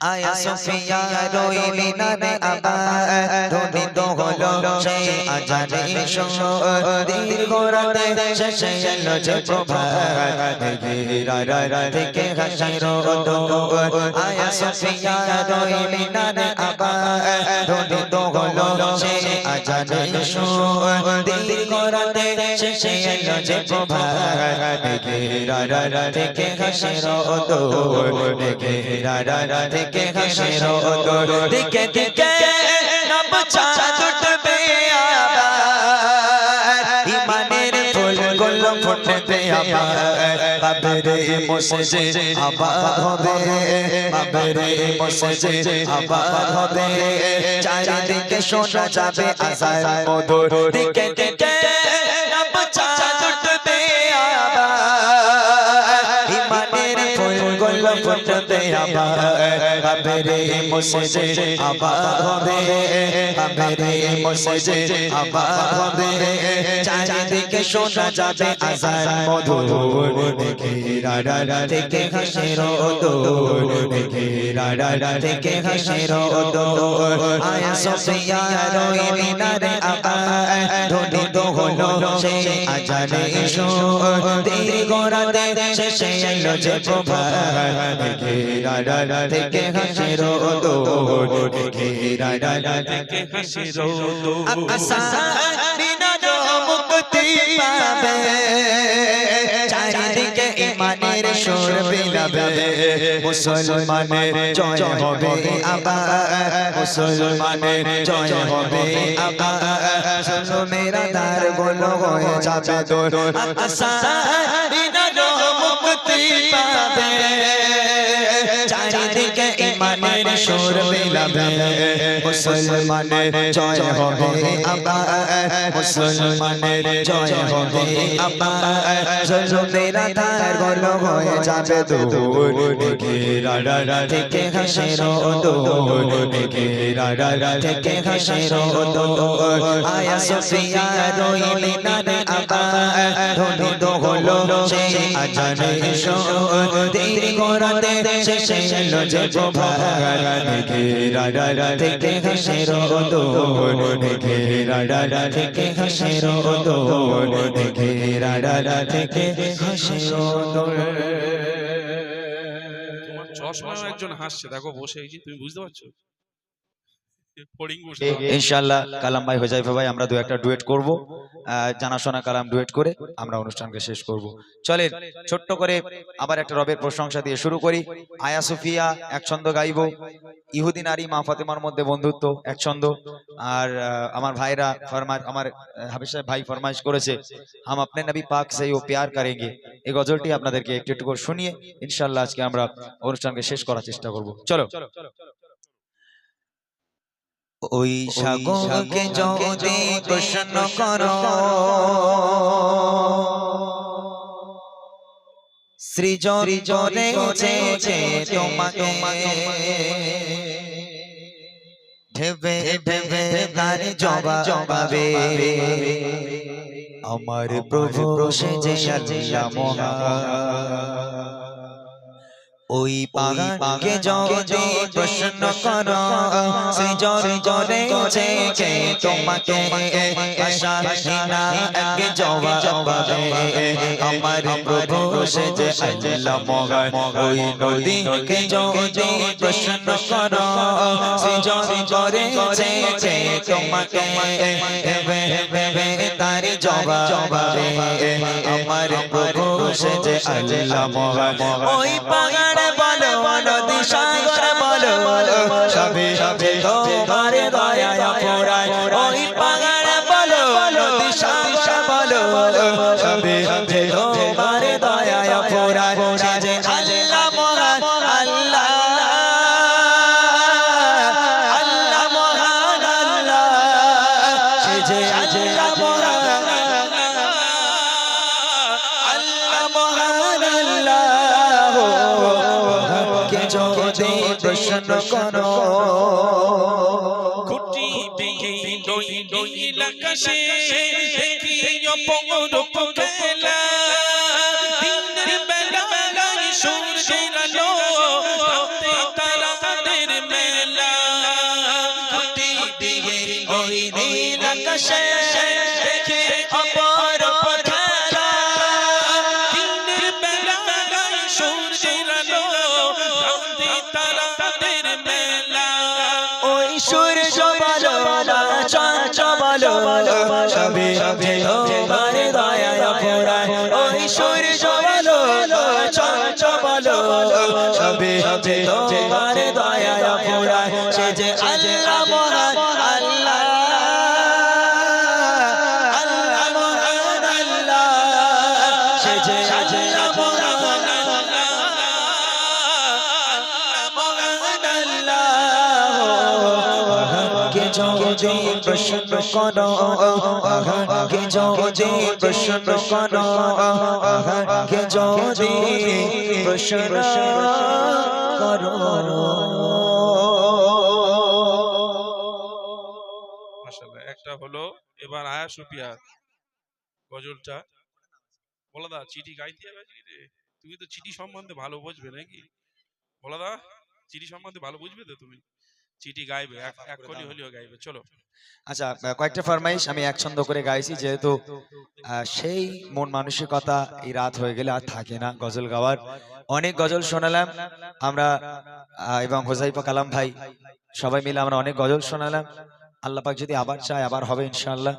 আয়া সুফিয়া রইলি না রে আবার। তো হলো সেই আজানে দীর্ঘ রাতে শেষে এলো যে প্রভাত। ঘেরা রাত থেকে হাসির দোর আয়া সুফিয়া রইলি না রে আবার। তো হলো সেই আজানে দীর্ঘ রাতে শেষে এলো যে প্রভাত। ঘেরা রাত থেকে হাসির দোর ঘেরা রাত থেকে হাসির দোর দিকে দিকে নব চাঁদ আবার বাবরে মসজে আবার হবে। বাবরে মসজে আবার হবে। চারিদিকে শোনা যাবে আজান মধুর। দিকে দিকে ইমানের ফুল গুল ফুটবে আবার। বাবরে মসজে আবার হবে বাবরে মসজে আবার হবে। চারিদিকে শোনা যাবে আজান মধুর, দেখে রাডা থেকে হাসির দোর দেখে রাডা থেকে হাসির দোর আয়া সোফিয়া রইলি না রে আবার ধ্বনিত হলো সেই আজানে সুর দীর্ঘ রাতে শেষে এলো যে প্রভাত। দেখে থেকে হাসির দোর দেখে থেকে হাসির দোর আসারিনা মুক্তি পাবে চারিদিকে ইমানের সুর বিলাবে মুসলমানের জয় হবে আবার মুসলমানের জয় হবে আবার মেরা দার বলো হয়ে যাবে তোর আসারিনা মুক্তি পাবে ইমানের সুর বিলাবে মুসলমানের জয় হবে আবার মুসলমানের জয় হবে আবার জলমেরা তার গল হয়ে যাবে দূর। দেখে রাডা থেকে হাসির দূর। দেখে রাডা থেকে হাসির দূর। আয়া সোফিয়া রইলি না রে আবার সেই আজানে সুর দীর্ঘ শেষে এলো যে প্রভাত দেখে রাডা থেকে হাসির দূর দেখে রাডা থেকে হাসির দেখে রাডা থেকে হাসির দূর তোমার চশমায় একজন হাসছে দেখো বসে তুমি বুঝতে পারছ? ইনশাআল্লাহ কালাম ভাই হোজাইফা ভাই আমরা দু একটা ডুয়েট করব। আহ, জানাশোনা কালাম ডুয়েট করে আমরা অনুষ্ঠানকে শেষ করব। চলেন ছোট্ট করে আবার একটা রবের প্রশংসা দিয়ে শুরু করি। আয়া সুফিয়া এক ছন্দ গাইব। ইহুদি নারী মা ফাতেমার মধ্যে বন্ধুত্ব এক ছন্দ। আর আহ, আমার ভাইরা ফরমাইশ আমার হাফিজ সাহেব ভাই ফরমাইশ করেছে হাম আপনি নবী পাক সে ও প্যার করেঙ্গে। এই গজলটি আপনাদেরকে একটু একটু করে শুনিয়ে ইনশাআল্লাহ আজকে আমরা অনুষ্ঠানকে শেষ করার চেষ্টা করব। চলো। ওই সাগরকে যদি প্রশ্ন করো। সৃজন জনে চেয়েছে তোমাকে। ঢেবে ভেবে তার জবা জবাবে। আমার প্রভু সেজে আল্লাহ মহান ওই পাহাড়কে যদি প্রশ্ন করো সে জরে জরে কে তোমাকে আশা হিনা এক জবাবে আমার প্রভু সে যে আল্লাহ মহান ওই নদীকে যদি প্রশ্ন করো সে জরে জরে কে তোমাকে। তার জবাবে আমার প্রভু সে যে আল্লাহ মহান ওই পাহাড় করো কুটি বেগে দই দই লাকাশে কি অপর খেলা। দিনের বেলা বেলায় সূর্যের আলো তাতে তারাদের মেলা। কুটি বেগে দই দই লাকাশে দেখে সবে তোমার যদি প্রশ্ন করো কে যদি প্রশ্ন করো? কে যদি প্রশ্ন করো? একটা হলো এবার আয়া সুপিয়া গজলটা। বলদা চিঠি গাইতে হবে রে? তুমি তো চিঠি সম্বন্ধে ভালো বুঝবে নাকি? বলদা চিঠি সম্বন্ধে ভালো বুঝবে তো তুমি? চিঠি গাইবে হলেও গাইবে চলো। আচ্ছা কয়েকটা ফরমাইশ আমি এক ছন্দ করে গাইছি যেহেতু সেই মন মানসিকতা এই রাত হয়ে গেলে আর থাকে না গজল গাওয়ার। অনেক গজল শোনালাম আমরা এবং হোজাইফা কালাম ভাই সবাই মিলে আমরা অনেক গজল শোনালাম। আল্লাহ পাক যদি আবার চায় আবার হবে ইনশাল্লাহ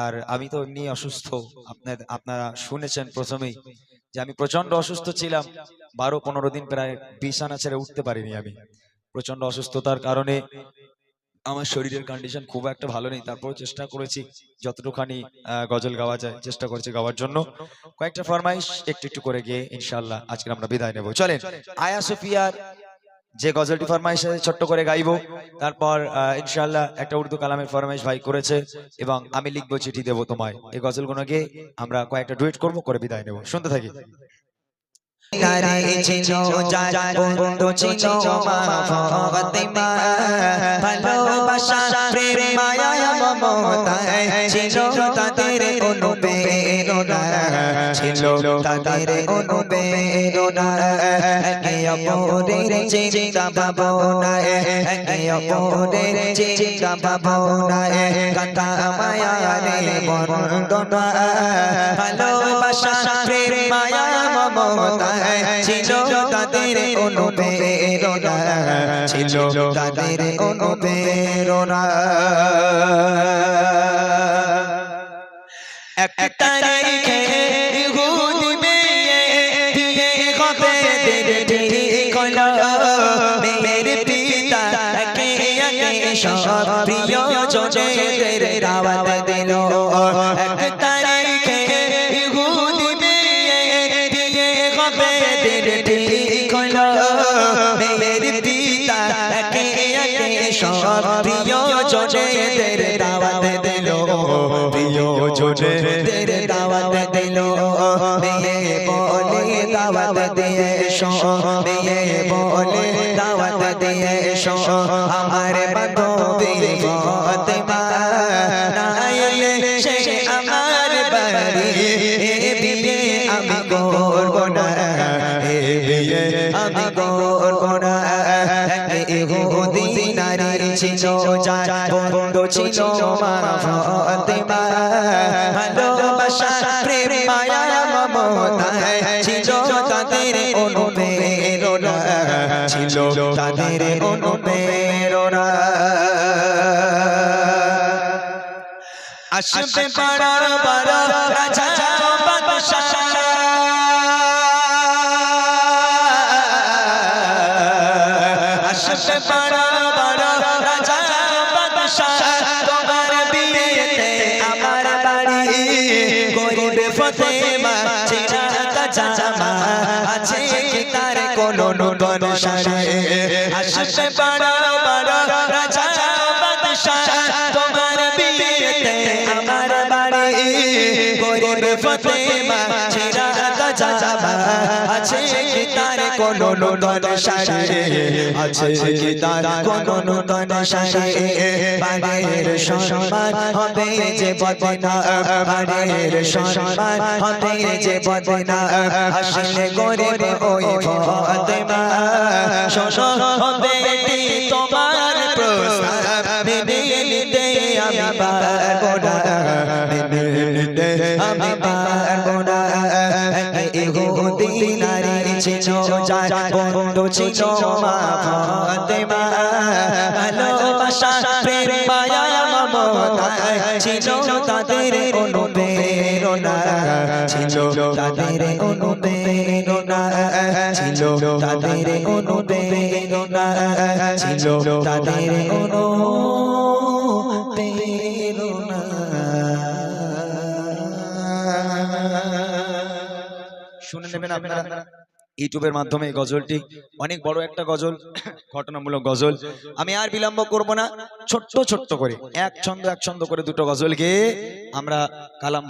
আর আমি তো এমনি অসুস্থ আপনার আপনারা শুনেছেন প্রথমেই যে আমি প্রচণ্ড অসুস্থ ছিলাম বারো পনেরো দিন প্রায় বিছানা ছেড়ে উঠতে পারিনি আমি। প্রচণ্ড অসুস্থতার কারণে আমার শরীরের কন্ডিশন খুব একটা ভালো নেই। তারপরেও চেষ্টা করেছি যতটুখানি গজল গাওয়া যায় চেষ্টা করেছি গাওয়ার জন্য। কয়েকটা ফরমাইশ একটু একটু করে গিয়ে ইনশাল্লাহ আজকে আমরা বিদায় নেব। চলেন আয়া সুফিয়ার যে গজলটি ফরমাইশ ছোট্ট করে গাইবো তারপর আহ, ইনশাআল্লাহ একটা উর্দু কালামের ফরমাইশ ভাই করেছে এবং আমি লিখব চিঠি দেবো তোমায়। এই গজলগুলো গিয়ে আমরা কয়েকটা ডুয়েট করব করে বিদায় নেব। শুনতে থাকি। নারী ছিল যার বন্ধু ছিল মা ফাতেমা ভালোবাসা প্রেম মায়া মমতায় ছিল তাদের অনুপ্রেরণা একে অপরের চিন্তা ভাবনায় অপরের চিন্তা ভাবনায় কাকা মায়া রে ভালোবাসা প্রেম মায়া মমতায় ছিল তাদের অনুপ্রেরণা ছিল তাদের অনুপ্রেরণা হবে ঠিক হলো মেয়ের পিতা, একে একে সব প্রিয় জনের দাওয়াত দিল, প্রিয় জনের দাওয়াত দিল মেয়ে বলে দাওয়াত দিয়ে শো মেয়ে বলে দাওয়াত দিয়ে শো আমার বান্ধবী ছিল যার বন্ধু ছিল মা ফাতেমা ভালোবাসা প্রেম মায়া মমতায় ছিল তাদের অনুপ্রেরণা ছিল তাদের অনুপ্রেরণা আসবে বড় বড় রাজা বাদশাহ আসবে বড় আসবে বড় বড় রাজা বাদশাহ তোমার বিয়েতে আমার বাড়ি গরিব ফতেমা ছিনা জামা আছে কি কোনো নূতন শাড়ি আছে কি তার কোনো নূতন শাড়ি বাড়ির সম্মান হবে যে বদনা বাড়ির সম্মান হবে যে বদনা আসলে গরিব ওই ফতেমা শোনো হবে তোমার বন্ধু ছিল মা ফাতেমা। ভালোবাসা, প্রেম, মায়া মমতা ছিল তাদের অনুপ্রেরণা। ছিল তাদের অনুপ্রেরণা। ছিল তাদের অনুপ্রেরণা। ছিল তাদের অনুপ্রেরণা। শুনে নেবেন আপনারা? ইউটিউবের মাধ্যমে এই গজলটি, অনেক বড় একটা গজল, ঘটনামূলক গজল। আমি আর বিলম্ব করব না, ছোট্ট ছোট্ট করে, এক ছন্দ এক ছন্দ করে দুটো গজলকে আমরা কালাম